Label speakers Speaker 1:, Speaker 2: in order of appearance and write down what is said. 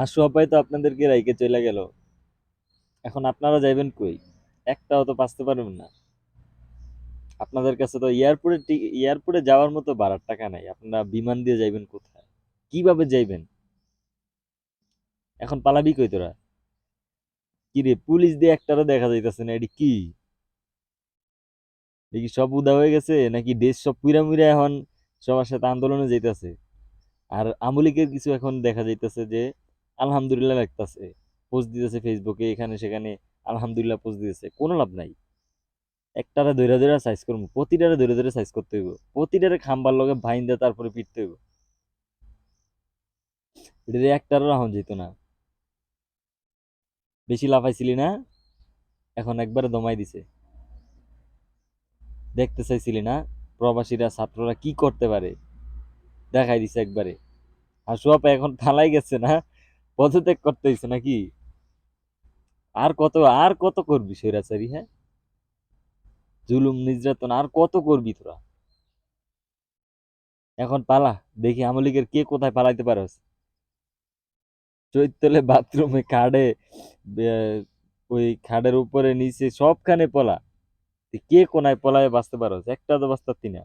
Speaker 1: হাসু আপাই তো আপনাদেরকে রাইকে চলে গেল। এখন আপনারা যাইবেন কই? একটাও তো বাঁচতে পারবেন না। আপনাদের কাছে তো এয়ারপোর্টে এয়ারপোর্টে যাওয়ার মতো বাড়ার টাকা নাই। আপনারা বিমান দিয়ে যাইবেন কোথায়? কীভাবে যাইবেন? এখন পালাবি কই তোরা? কি রে, পুলিশ দিয়ে একটারও দেখা যাইতেছে না, এটি কি? দেখি সব উদা হয়ে গেছে, নাকি দেশ সব পুইরা মুইরা এখন সবার সাথে আন্দোলনে যাইতেছে? আর আমলিকের কিছু এখন দেখা যাইতেছে যে আলহামদুলিল্লাহ লাগতেছে। পোস্ট দিতেছে ফেসবুকে এখানে সেখানে আলহামদুলিল্লাহ পোস্ট দিতেছে। কোনো লাভ নাই। একটারে ধৈরা ধৈরা সাইজ করব প্রতিটারে ধরে ধরে সাইজ করতে হইব। প্রতিটারে খাম্বার লগে ভাইন্দা তারপরে পিটতে হইব। এটা একটারও রাহন যেত না। বেশি লাফাইছিলি না? এখন একবারে দমাই দিছে। দেখতে চাইছিলি না? প্রবাসীরা, ছাত্ররা কি করতে পারে? দেখাই দিছে একবারে। হাসু আপা এখন থালাই গেছে না? পদত্যাগ করতে হইছে নাকি? আর কত আর কত করবি স্বৈরাচারী হ্যাঁ? জুলুম, নির্যাতন, আর কত করবি তোরা? এখন পালা, দেখি আমলিগের কে কোথায় পালাইতে পারস চৈতলে বাথরুমে খাড়ে ওই খাড়ের উপরে, নিচে সবখানে পলা। কে কোনায় পলায় বাঁচতে পারস একটা তো বাঁচতে না।